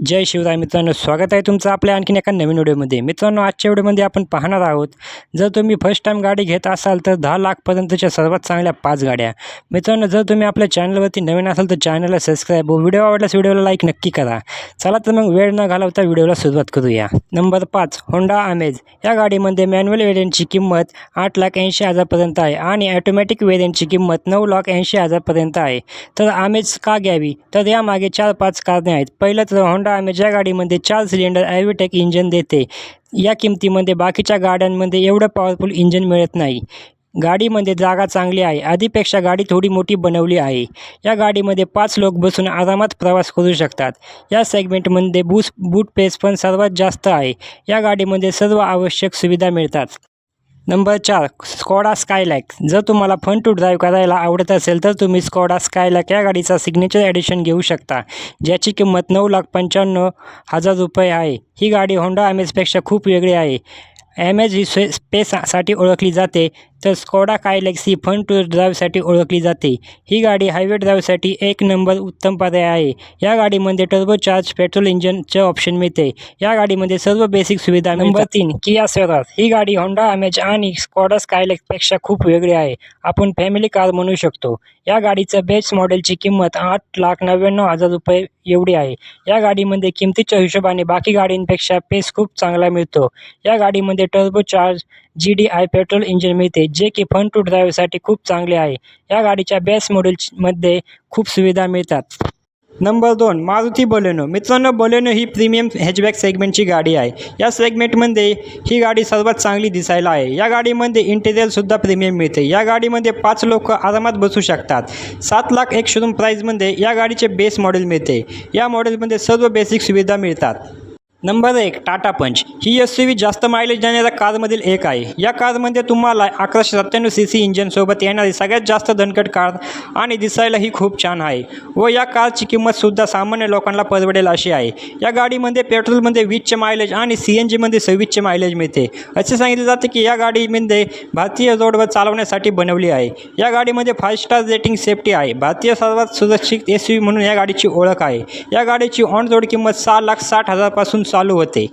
जय शिवराय मित्रांनो स्वागत आहे तुमचं आपल्या आणखीन एका नवीन व्हिडिओमध्ये. मित्रांनो आजच्या व्हिडिओमध्ये आपण पाहणार आहोत जर तुम्ही फर्स्ट टाईम गाडी घेत असाल तर दहा लाखपर्यंतच्या सर्वात चांगल्या पाच गाड्या. मित्रांनो जर तुम्ही आपल्या चॅनलवरती नवीन असाल तर चॅनलला सबस्क्राईब व्हिडिओ आवडल्यास व्हिडिओला लाईक नक्की करा. चला तर मग वेळ न घालवता व्हिडिओला सुरुवात करूया. नंबर पाच होंडा अमेज या गाडीमध्ये मॅन्युअल वेरियंटची किंमत आठ लाख ऐंशी हजारपर्यंत आहे आणि ॲटोमॅटिक वेरियंटची किंमत नऊ लाख ऐंशी हजारपर्यंत आहे. तर आमेज का घ्यावी? तर यामागे चार पाच कारणे आहेत. पहिलं तर होंडा आम्ही ज्या गाडीमध्ये चार सिलेंडर ॲव्हिटेक इंजन देते या किमतीमध्ये बाकीच्या गाड्यांमध्ये एवढं पॉवरफुल इंजन मिळत नाही. गाडीमध्ये जागा चांगली आहे आधीपेक्षा गाडी थोडी मोठी बनवली आहे. या गाडीमध्ये पाच लोक बसून आरामात प्रवास करू शकतात. या सेगमेंटमध्ये बूस बूट पेस पण सर्वात जास्त आहे. या गाडीमध्ये सर्व आवश्यक सुविधा मिळतात. नंबर चार स्कॉडा स्कायलॅक. जर तुम्हाला फन टू ड्राईव्ह करायला आवडत असेल तर तुम्ही स्कॉडा स्कायलॅक या गाडीचा सिग्नेचर ॲडिशन घेऊ शकता ज्याची किंमत नऊ लाख पंच्याण्णव हजार रुपये आहे. ही गाडी होंडा अमेजपेक्षा खूप वेगळी आहे. ॲमेज ही स्वे स्पेससाठी ओळखली जाते. तर स्कॉडा कायलेक्सी फन टूर ड्राईव्हसाठी ओळखली जाते. ही गाडी हायवे ड्राईव्हसाठी एक नंबर उत्तम पर्याय आहे. या गाडीमध्ये टर्बो चार्ज पेट्रोल इंजनचे ऑप्शन मिळते. या गाडीमध्ये सर्व बेसिक सुविधा नंबर तीन किया स्वराज ही गाडी होंडा अमेज आणि स्कॉडा स्कायलेक्सपेक्षा खूप वेगळी आहे. आपण फॅमिली कार म्हणू शकतो. या गाडीचं बेस मॉडेलची किंमत आठ लाख नव्याण्णव हजार रुपये एवढी आहे. या गाडीमध्ये किमतीच्या हिशोबाने बाकी गाडींपेक्षा पेस खूप चांगला मिळतो. या गाडीमध्ये turbo charge G D I petrol engine मिळते. जे की फन टू ड्राईव्हसाठी खूप चांगले आहे. या गाडीच्या बेस मॉडेलमध्ये खूप सुविधा मिळतात. नंबर दोन मारुती बलेनो. मित्रांनो बलेनो ही प्रीमियम हॅचबॅक सेगमेंटची गाडी आहे. या सेगमेंटमध्ये ही गाडी सर्वात चांगली दिसायला आहे. या गाडीमध्ये इंटेरियरसुद्धा प्रीमियम मिळते. या गाडीमध्ये पाच लोक आरामात बसू शकतात. सात लाख एक शोरूम प्राईजमध्ये या गाडीचे बेस मॉडेल मिळते. या मॉडेलमध्ये सर्व बेसिक सुविधा मिळतात. नंबर एक टाटा पंच. ही एस सी व्ही जास्त मायलेज देणाऱ्या कारमधील एक आहे. या कारमध्ये तुम्हाला अकराशे सत्त्याण्णव सी सी इंजनसोबत येणारी सगळ्यात जास्त दणकट कार आणि दिसायलाही खूप छान आहे व या कारची किंमतसुद्धा सामान्य लोकांना परवडेल अशी आहे. या गाडीमध्ये पेट्रोलमध्ये वीसचे मायलेज आणि सी एन जीमध्ये सव्वीसचे मायलेज मिळते. असे सांगितले जाते की या गाडीमध्ये भारतीय रोडवर चालवण्यासाठी बनवली आहे. या गाडीमध्ये फाईव्ह स्टार रेटिंग सेफ्टी आहे. भारतीय सर्वात सुरक्षित एस यू म्हणून या गाडीची ओळख आहे. या गाडीची ऑन रोड किंमत सहा लाख साठ हजारपासून चालू होते